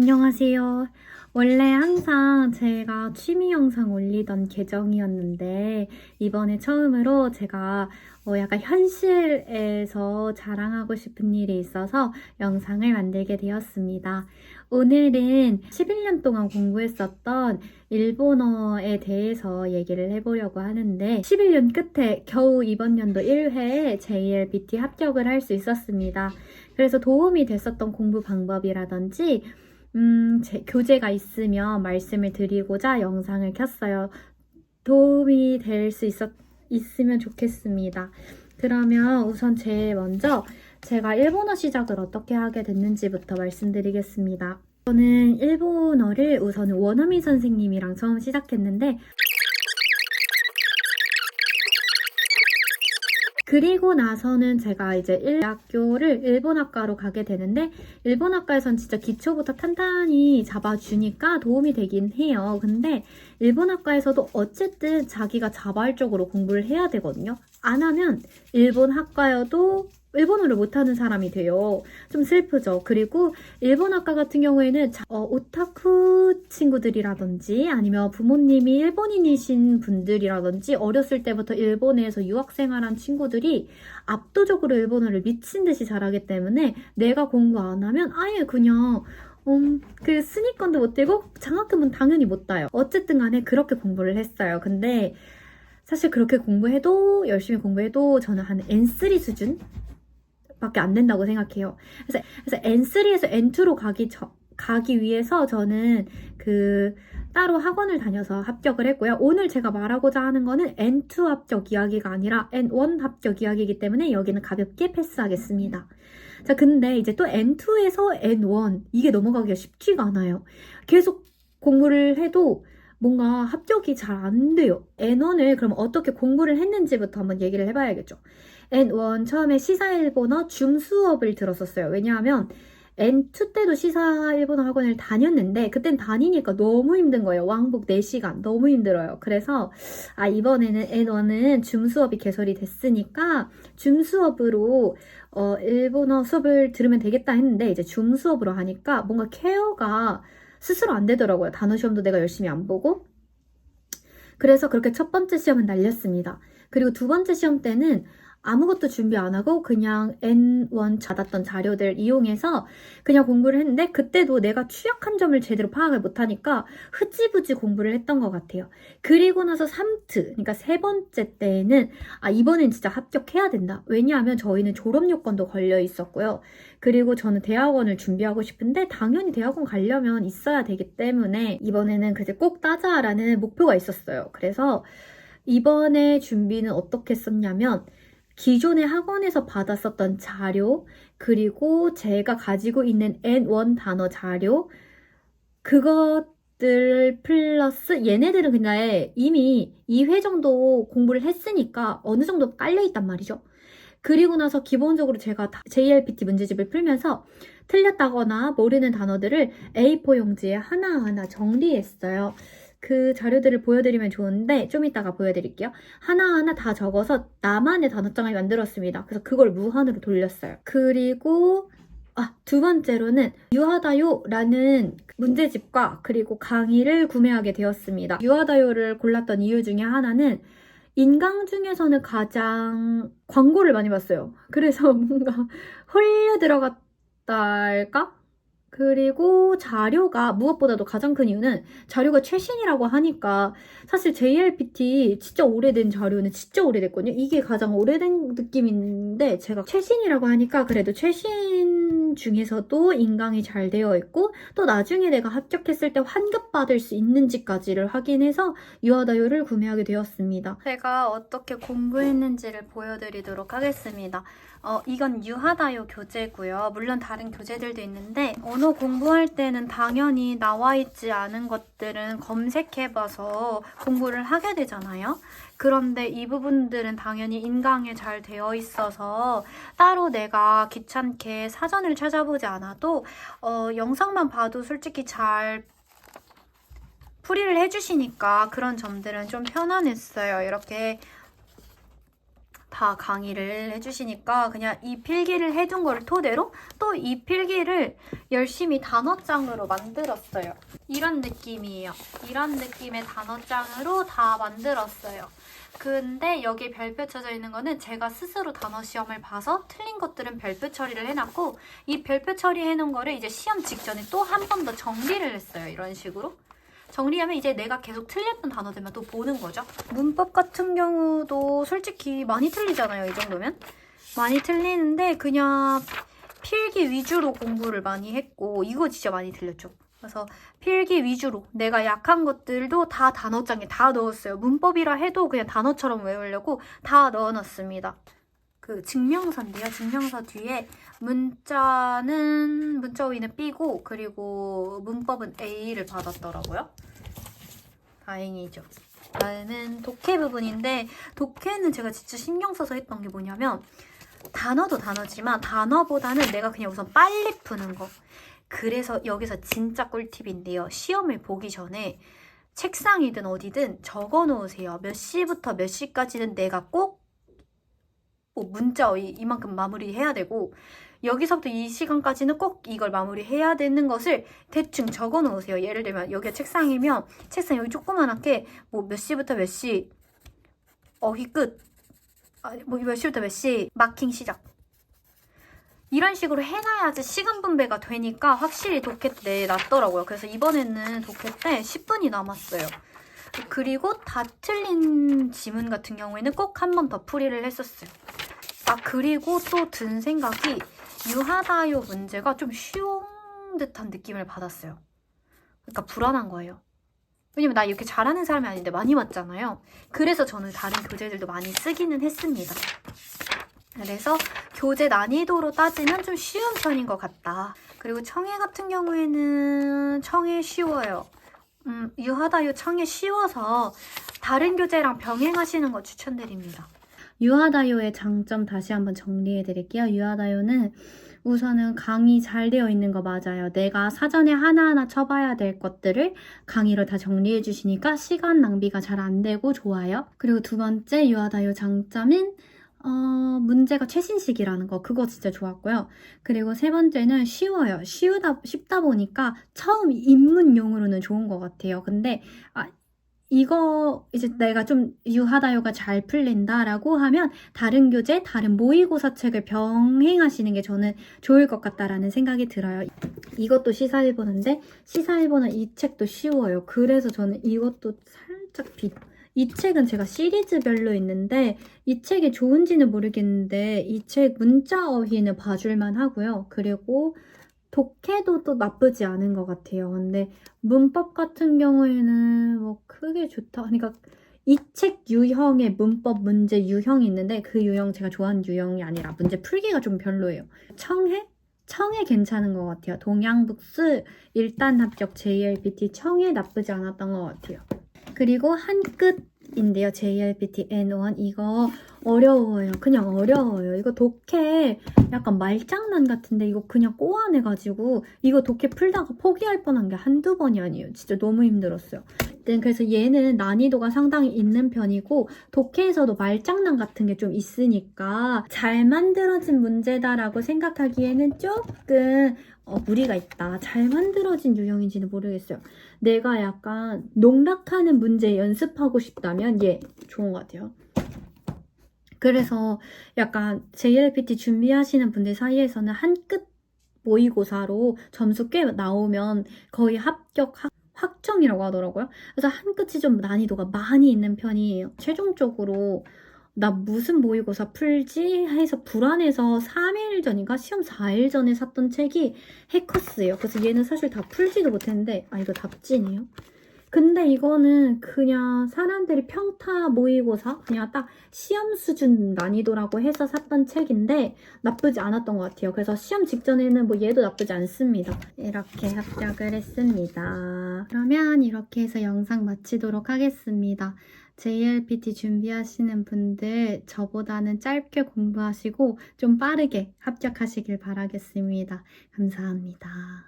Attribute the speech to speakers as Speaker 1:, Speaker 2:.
Speaker 1: 안녕하세요. 원래 항상 제가 취미 영상 올리던 계정이었는데, 이번에 처음으로 제가 어, 약간 현실에서 자랑하고 싶은 일이 있어서 영상을 만들게 되었습니다. 오늘은 11년 동안 공부했었던 일본어에 대해서 얘기를 해보려고 하는데, 11년 끝에 겨우 이번 연도 1회에 JLBT 합격을 할 수 있었습니다. 그래서 도움이 됐었던 공부 방법이라든지, 음, 제, 교재가 있으면 말씀을 드리고자 영상을 켰어요. 도움이 될 수 있었, 있으면 좋겠습니다. 그러면 우선 제일 먼저 제가 일본어 시작을 어떻게 하게 됐는지부터 말씀드리겠습니다. 저는 일본어를 우선 원어민 선생님이랑 처음 시작했는데, 그리고 나서는 제가 이제 일 학교를 일본 학과로 가게 되는데 일본 학과에선 진짜 기초부터 탄탄히 잡아주니까 도움이 되긴 해요. 근데 일본 학과에서도 어쨌든 자기가 자발적으로 공부를 해야 되거든요. 안 하면 일본 학과여도 일본어를 못하는 사람이 돼요. 좀 슬프죠. 그리고 일본 학과 같은 경우에는 자- 어, 오타쿠 친구들이라든지 아니면 부모님이 일본인이신 분들이라든지 어렸을 때부터 일본에서 유학생활한 친구들이 압도적으로 일본어를 미친 듯이 잘하기 때문에 내가 공부 안 하면 아예 그냥 음, 그 스니건도 못 들고 장학금은 당연히 못 따요. 어쨌든 간에 그렇게 공부를 했어요. 근데 사실 그렇게 공부해도 열심히 공부해도 저는 한 N3 수준 밖에 안 된다고 생각해요. 그래서, 그래서 N3에서 N2로 가기, 저, 가기 위해서 저는 그 따로 학원을 다녀서 합격을 했고요. 오늘 제가 말하고자 하는 거는 N2 합격 이야기가 아니라 N1 합격 이야기이기 때문에 여기는 가볍게 패스하겠습니다. 자, 근데 이제 또 N2에서 N1 이게 넘어가기가 쉽지가 않아요. 계속 공부를 해도 뭔가 합격이 잘 안 돼요. N1을 그럼 어떻게 공부를 했는지부터 한번 얘기를 해봐야겠죠. N1 처음에 시사 일본어 줌 수업을 들었었어요. 왜냐하면 N2 때도 시사 일본어 학원을 다녔는데 그땐 다니니까 너무 힘든 거예요. 왕복 4시간 너무 힘들어요. 그래서 아 이번에는 N1은 줌 수업이 개설이 됐으니까 줌 수업으로 어 일본어 수업을 들으면 되겠다 했는데 이제 줌 수업으로 하니까 뭔가 케어가 스스로 안 되더라고요. 단어 시험도 내가 열심히 안 보고 그래서 그렇게 첫 번째 시험은 날렸습니다. 그리고 두 번째 시험 때는 아무것도 준비 안 하고 그냥 N1 받았던 자료들 이용해서 그냥 공부를 했는데 그때도 내가 취약한 점을 제대로 파악을 못하니까 흐지부지 공부를 했던 것 같아요. 그리고 나서 3트, 그러니까 세 번째 때에는 아, 이번엔 진짜 합격해야 된다. 왜냐하면 저희는 졸업 요건도 걸려 있었고요. 그리고 저는 대학원을 준비하고 싶은데 당연히 대학원 가려면 있어야 되기 때문에 이번에는 그제 꼭 따자라는 목표가 있었어요. 그래서 이번에 준비는 어떻게 썼냐면 기존의 학원에서 받았었던 자료, 그리고 제가 가지고 있는 N1 단어 자료, 그것들 플러스 얘네들은 근데 이미 2회 정도 공부를 했으니까 어느 정도 깔려있단 말이죠. 그리고 나서 기본적으로 제가 다- JLPT 문제집을 풀면서 틀렸다거나 모르는 단어들을 A4 용지에 하나하나 정리했어요. 그 자료들을 보여드리면 좋은데 좀 이따가 보여드릴게요. 하나하나 다 적어서 나만의 단어장을 만들었습니다. 그래서 그걸 무한으로 돌렸어요. 그리고 아, 두 번째로는 유하다요라는 문제집과 그리고 강의를 구매하게 되었습니다. 유하다요를 골랐던 이유 중에 하나는 인강 중에서는 가장 광고를 많이 봤어요. 그래서 뭔가 홀려 들어갔달까? 그리고 자료가 무엇보다도 가장 큰 이유는 자료가 최신이라고 하니까 사실 JLPT 진짜 오래된 자료는 진짜 오래됐거든요. 이게 가장 오래된 느낌인데 제가 최신이라고 하니까 그래도 최신 중에서도 인강이 잘 되어 있고 또 나중에 내가 합격했을 때 환급받을 수 있는지까지를 확인해서 유아다요를 구매하게 되었습니다. 제가 어떻게 공부했는지를 보여드리도록 하겠습니다. 어, 이건 유하다요 교재고요. 물론 다른 교재들도 있는데 언어 공부할 때는 당연히 나와 있지 않은 것들은 검색해봐서 공부를 하게 되잖아요. 그런데 이 부분들은 당연히 인강에 잘 되어 있어서 따로 내가 귀찮게 사전을 찾아보지 않아도 어, 영상만 봐도 솔직히 잘 풀이를 해주시니까 그런 점들은 좀 편안했어요. 이렇게 다 강의를 해주시니까 그냥 이 필기를 해둔 걸 토대로 또 이 필기를 열심히 단어장으로 만들었어요. 이런 느낌이에요. 이런 느낌의 단어장으로 다 만들었어요. 근데 여기 별표 쳐져 있는 거는 제가 스스로 단어 시험을 봐서 틀린 것들은 별표 처리를 해놨고 이 별표 처리해 놓은 거를 이제 시험 직전에 또 한 번 더 정리를 했어요. 이런 식으로. 정리하면 이제 내가 계속 틀렸던 단어들만 또 보는 거죠. 문법 같은 경우도 솔직히 많이 틀리잖아요. 이 정도면. 많이 틀리는데 그냥 필기 위주로 공부를 많이 했고 이거 진짜 많이 틀렸죠. 그래서 필기 위주로 내가 약한 것들도 다 단어장에 다 넣었어요. 문법이라 해도 그냥 단어처럼 외우려고 다 넣어놨습니다. 그 증명서인데요. 증명서 뒤에 문자는 문자 오이는 B고 그리고 문법은 A를 받았더라고요. 다행이죠. 다음은 독해 부분인데 독해는 제가 진짜 신경 써서 했던 게 뭐냐면 단어도 단어지만 단어보다는 내가 그냥 우선 빨리 푸는 거. 그래서 여기서 진짜 꿀팁인데요. 시험을 보기 전에 책상이든 어디든 적어 놓으세요. 몇 시부터 몇 시까지는 내가 꼭뭐 문자 이- 이만큼 마무리해야 되고 여기서부터 이 시간까지는 꼭 이걸 마무리해야 되는 것을 대충 적어 놓으세요. 예를 들면 여기가 책상이면 책상 여기 조그만하게 뭐 몇 시부터 몇 시 어휘 끝. 아, 뭐몇 시부터 몇 시 마킹 시작. 이런 식으로 해놔야지 시간 분배가 되니까 확실히 독해 때 낫더라고요. 그래서 이번에는 독해 때 10분이 남았어요. 그리고 다 틀린 지문 같은 경우에는 꼭 한 번 더 풀이를 했었어요. 아, 그리고 또 든 생각이 유하다요 문제가 좀 쉬운 듯한 느낌을 받았어요. 그러니까 불안한 거예요. 왜냐면 나 이렇게 잘하는 사람이 아닌데 많이 맞잖아요. 그래서 저는 다른 교재들도 많이 쓰기는 했습니다. 그래서 교재 난이도로 따지면 좀 쉬운 편인 것 같다. 그리고 청해 같은 경우에는 청해 쉬워요. 음, 유하다요 청해 쉬워서 다른 교재랑 병행하시는 거 추천드립니다. 유하다요의 장점 다시 한번 정리해 드릴게요. 유하다요는 우선은 강의 잘 되어 있는 거 맞아요. 내가 사전에 하나하나 쳐봐야 될 것들을 강의로 다 정리해 주시니까 시간 낭비가 잘 안 되고 좋아요. 그리고 두 번째 유하다요 장점인 어, 문제가 최신식이라는 거 그거 진짜 좋았고요. 그리고 세 번째는 쉬워요. 쉬우다 쉽다 보니까 처음 입문용으로는 좋은 것 같아요. 근데 아, 이거 이제 내가 좀 유하다요가 잘 풀린다라고 하면 다른 교재, 다른 모의고사 책을 병행하시는 게 저는 좋을 것 같다라는 생각이 들어요. 이것도 시사일보는데 시사일보는 이 책도 쉬워요. 그래서 저는 이것도 살짝 비. 이 책은 제가 시리즈별로 있는데 이 책이 좋은지는 모르겠는데 이 책 문자 어휘는 봐줄만 하고요. 그리고 독해도 또 나쁘지 않은 것 같아요. 근데 문법 같은 경우에는 뭐 크게 좋다. 그러니까 이 책 유형의 문법 문제 유형이 있는데 그 유형 제가 좋아하는 유형이 아니라 문제 풀기가 좀 별로예요. 청해? 청해 괜찮은 것 같아요. 동양북스 일단 합격 JLPT 청해 나쁘지 않았던 것 같아요. 그리고 한끝 인데요. JLPT N1 이거 어려워요. 그냥 어려워요. 이거 독해 약간 말장난 같은데 이거 그냥 꼬아내가지고 이거 독해 풀다가 포기할 뻔한 게 한두 번이 아니에요. 진짜 너무 힘들었어요. 네, 그래서 얘는 난이도가 상당히 있는 편이고 독해에서도 말장난 같은 게 좀 있으니까 잘 만들어진 문제다라고 생각하기에는 조금 어, 무리가 있다. 잘 만들어진 유형인지는 모르겠어요. 내가 약간 농락하는 문제 연습하고 싶다면 얘 좋은 것 같아요. 그래서 약간 JLPT 준비하시는 분들 사이에서는 한 끗 모의고사로 점수 꽤 나오면 거의 합격 확- 확정이라고 하더라고요. 그래서 한 끗이 좀 난이도가 많이 있는 편이에요. 최종적으로 나 무슨 모의고사 풀지 해서 불안해서 3일 전인가 시험 4일 전에 샀던 책이 해커스예요. 그래서 얘는 사실 다 풀지도 못했는데 아 이거 답진이에요. 근데 이거는 그냥 사람들이 평타 모의고사 그냥 딱 시험 수준 난이도라고 해서 샀던 책인데 나쁘지 않았던 것 같아요. 그래서 시험 직전에는 뭐 얘도 나쁘지 않습니다. 이렇게 합격을 했습니다. 그러면 이렇게 해서 영상 마치도록 하겠습니다. JLPT 준비하시는 분들 저보다는 짧게 공부하시고 좀 빠르게 합격하시길 바라겠습니다. 감사합니다.